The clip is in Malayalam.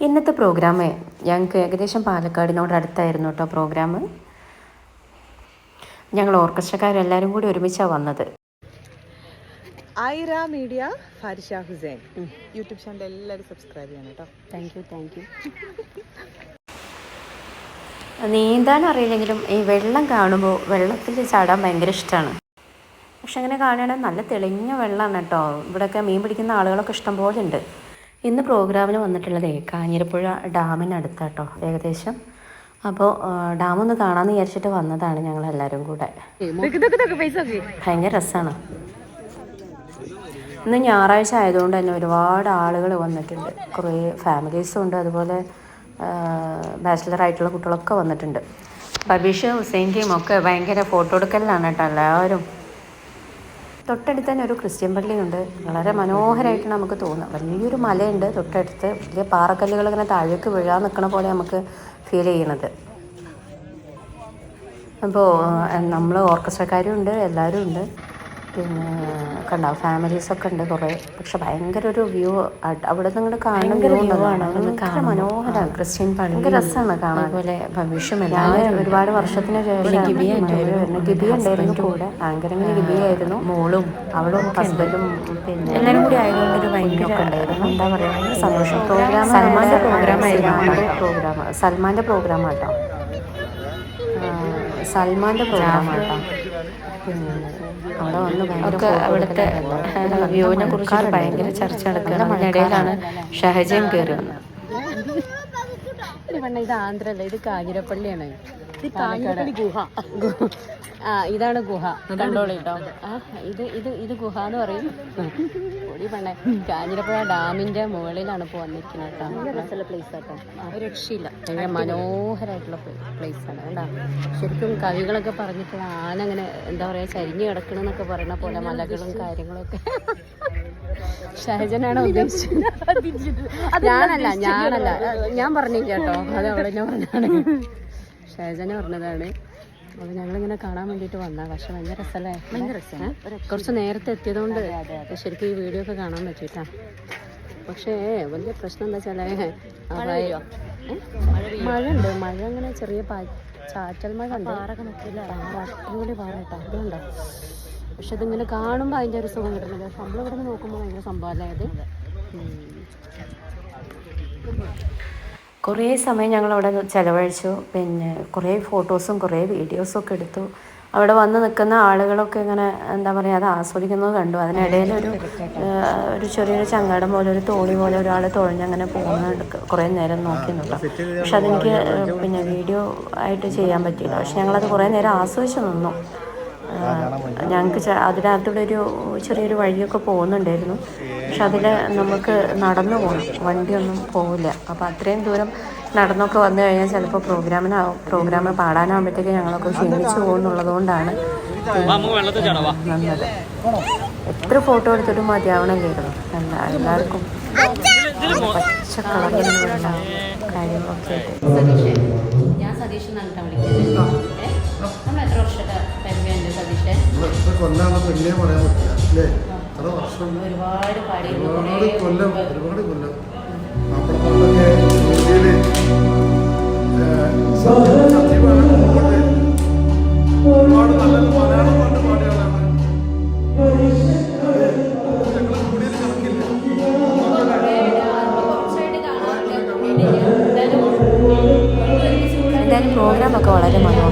ഇന്നത്തെ പ്രോഗ്രാം ഞങ്ങൾക്ക് ഏകദേശം പാലക്കാടിനോട് അടുത്തായിരുന്നു കേട്ടോ പ്രോഗ്രാം ഞങ്ങൾ ഓർക്കസ്ട്രക്കാരെല്ലാവരും കൂടി ഒരുമിച്ചാണ് വന്നത്. Aira media Farisha Hussain. YouTube channel എല്ലാവരും സബ്സ്ക്രൈബ് ചെയ്യണം കേട്ടോ താങ്ക് യു താങ്ക് യു നീന്താൻ അറിയില്ലെങ്കിലും ഈ വെള്ളം കാണുമ്പോൾ വെള്ളത്തിൽ ചാടാൻ ഭയങ്കര ഇഷ്ടമാണ് പക്ഷെ അങ്ങനെ കാണുകയാണെങ്കിൽ നല്ല തെളിഞ്ഞ വെള്ളമാണ് കേട്ടോ ഇവിടെയൊക്കെ മീൻ പിടിക്കുന്ന ആളുകളൊക്കെ ഇഷ്ടം പോലെ ഉണ്ട് ഇന്ന് പ്രോഗ്രാമിന് വന്നിട്ടുള്ളത് കാഞ്ഞിരപ്പുഴ ഡാമിനടുത്ത കേട്ടോ ഏകദേശം. അപ്പോൾ ഡാം ഒന്ന് കാണാമെന്ന് വിചാരിച്ചിട്ട് വന്നതാണ് ഞങ്ങൾ എല്ലാവരും കൂടെ ഭയങ്കര രസമാണ് ഇന്ന് ഞായറാഴ്ച ആയതുകൊണ്ട് തന്നെ ഒരുപാട് ആളുകൾ വന്നിട്ടുണ്ട്. കുറേ ഫാമിലീസും ഉണ്ട്. അതുപോലെ ബാച്ചിലർ ആയിട്ടുള്ള കുട്ടികളൊക്കെ വന്നിട്ടുണ്ട്. ബബീഷ് ഹുസൈന്റെയും ഒക്കെ ഭയങ്കര ഫോട്ടോ എടുക്കലിലാണ് കേട്ടോ എല്ലാവരും. തൊട്ടടുത്ത് തന്നെ ഒരു ക്രിസ്ത്യൻ പള്ളിയുണ്ട്. വളരെ മനോഹരമായിട്ട് നമുക്ക് തോന്നുക വലിയൊരു മലയുണ്ട് തൊട്ടടുത്ത്. വലിയ പാറക്കല്ലുകൾ ഇങ്ങനെ താഴേക്ക് വീഴാൻ നിൽക്കണ പോലെ നമുക്ക് ഫീൽ ചെയ്യണത് അപ്പോൾ നമ്മൾ ഓർക്കസ്ട്രക്കാരും ഉണ്ട് എല്ലാവരും ഉണ്ട്. പിന്നെ കണ്ട ഫാമിലീസൊക്കെ ഉണ്ട് കുറേ. പക്ഷെ ഭയങ്കര ഒരു വ്യൂ അവിടെ നിങ്ങൾ ഭയങ്കര മനോഹരമാണ് ക്രിസ്ത്യൻ പള്ളി ഭയങ്കര രസമാണ് കാണാൻ. അതുപോലെ ഭവിഷ്യം എല്ലാവരും ഒരുപാട് വർഷത്തിന് ശേഷം വരുന്ന. ഗിബി ഉണ്ടായിരുന്നു കൂടെ. ആങ്കറിങ്ങിന് ഗിബി ആയിരുന്നു മോളും അവളും ഹസ്ബൻഡും പിന്നെ എല്ലാവരും കൂടി ആയതുകൊണ്ട് ഒരു ഭയങ്കരമൊക്കെ ഉണ്ടായിരുന്നു. എന്താ പറയുക ഭയങ്കര സന്തോഷം. പ്രോഗ്രാം സൽമാന്റെ പ്രോഗ്രാം ആയിരുന്നു പ്രോഗ്രാം സൽമാന്റെ പ്രോഗ്രാം ആട്ടോ. സൽമാന്റെ പ്രോഗ്രാം കേട്ടോ അവിടെ വന്ന് ഭയങ്കര അവിടുത്തെ വ്യൂവിനെ കുറിച്ച് ഭയങ്കര ചർച്ച നടക്കുന്ന അതിനിടയിലാണ് ഷഹജയും കയറി വന്നത്. ഇത് ആന്ധ്രല്ല ഇത് കാഞ്ഞിരപ്പള്ളിയാണ്. ഗുഹ. ആ ഇതാണ് ഗുഹ. കണ്ടോളിട്ടോ ആ ഇത് ഇത് ഇത് ഗുഹ എന്ന് പറയും ഓടി പണ്ടേ കാഞ്ഞിരപ്പുഴ ഡാമിന്റെ മുകളിലാണ് ഇപ്പൊ വന്നിരിക്കുന്നത് കേട്ടോ. പ്ലേസ് ആട്ടോ ഒരു രക്ഷയില്ല. ഭയങ്കര മനോഹരമായിട്ടുള്ള പ്ലേസ് ആണ് കേട്ടോ. ശരിക്കും കവികളൊക്കെ പറഞ്ഞിട്ടുള്ള ആന അങ്ങനെ എന്താ പറയാ ചരിഞ്ഞു കിടക്കണമെന്നൊക്കെ പറയണ പോലെ മലകളും കാര്യങ്ങളൊക്കെ. ഷഹജനാണ് ഉദ്ദേശിച്ചത്? ഞാനല്ല ഞാനല്ല. ഞാൻ പറഞ്ഞില്ല കേട്ടോ. അത് അവിടെ തന്നെ പറഞ്ഞാണ് ഷഹജന പറഞ്ഞതാണ്. അപ്പോൾ ഞങ്ങളിങ്ങനെ കാണാൻ വേണ്ടിയിട്ട് വന്നാ. പക്ഷെ ഭയങ്കര രസമല്ലേ ഭയങ്കര രസമാണ് കുറച്ച് നേരത്തെ എത്തിയതുകൊണ്ട് ശരിക്കും ഈ വീഡിയോ ഒക്കെ കാണാൻ പറ്റിയിട്ടാ. പക്ഷേ വലിയ പ്രശ്നം എന്താ വെച്ചാലേ മഴ ഉണ്ട് മഴ അങ്ങനെ ചെറിയ ചാറ്റൽ മഴ ഉണ്ട്. അടിപൊളി പാറ കേട്ടോ അതുകൊണ്ടോ പക്ഷെ ഇതിങ്ങനെ കാണുമ്പോൾ അതിന്റെ ഒരു സുഖം കിട്ടുന്നില്ല. പക്ഷെ നമ്മളിവിടെ നിന്ന് നോക്കുമ്പോൾ ഭയങ്കര സംഭവമല്ലേ അത്. കുറേ സമയം ഞങ്ങൾ അവിടെ ചിലവഴിച്ചു. പിന്നെ കുറേ ഫോട്ടോസും കുറേ വീഡിയോസും ഒക്കെ എടുത്തു. അവിടെ വന്ന് നിൽക്കുന്ന ആളുകളൊക്കെ ഇങ്ങനെ എന്താ പറയുക അത് ആസ്വദിക്കുന്നത് കണ്ടു. അതിനിടയിൽ ഒരു ഒരു ചെറിയൊരു ചങ്ങാടം പോലെ ഒരു തോണി പോലെ ഒരാൾ തുഴഞ്ഞങ്ങനെ പോകുന്നുണ്ട് കുറേ നേരം നോക്കി നിന്നു. പക്ഷെ അതെനിക്ക് പിന്നെ വീഡിയോ ആയിട്ട് ചെയ്യാൻ പറ്റിയില്ല. പക്ഷെ ഞങ്ങളത് കുറേ നേരം ആസ്വദിച്ച് നിന്നു. ഞങ്ങൾക്ക് അതിനകത്തൂടെ ഒരു ചെറിയൊരു വഴിയൊക്കെ പോകുന്നുണ്ടായിരുന്നു. പക്ഷെ അതിൽ നമുക്ക് നടന്നു പോകണം വണ്ടിയൊന്നും പോവില്ല. അപ്പോൾ അത്രയും ദൂരം നടന്നൊക്കെ വന്നു കഴിഞ്ഞാൽ ചിലപ്പോൾ പ്രോഗ്രാമിനാവും പ്രോഗ്രാം പാടാനാകുമ്പോഴത്തേക്ക് ഞങ്ങളൊക്കെ ക്ഷീണിച്ചു പോകുന്നുള്ളതുകൊണ്ടാണ് നന്നത് എത്ര ഫോട്ടോ എടുത്തിട്ടും മതിയാവണമല്ലായിരുന്നു എല്ലാ എല്ലാവർക്കും പച്ച കളറിലുള്ള കാര്യങ്ങളൊക്കെ ആയിട്ട്. ഞാൻ സതീഷ് എന്നിട്ടാണ് വിളിക്കുന്നത്. കൊല്ലാന്ന് പിന്നെ പറയാൻ പറ്റില്ല അല്ലേ? എത്ര വർഷം ഒരുപാട് പാടി ഒരുപാട് കൊല്ലം ഒരുപാട് കൊല്ലം. നമ്മുടെ പണ്ടൊക്കെ ഇന്ത്യയിൽ സജീവമാണ് മുമ്പോട്ട് ഒരുപാട് നല്ല മലയാള പാട്ട് പാടിയ ആളാണ് ഞങ്ങൾ കൂടിയത് കണക്കില്ല എന്തായാലും പ്രോഗ്രാമൊക്കെ വളരെ മനോഹരമായിരുന്നു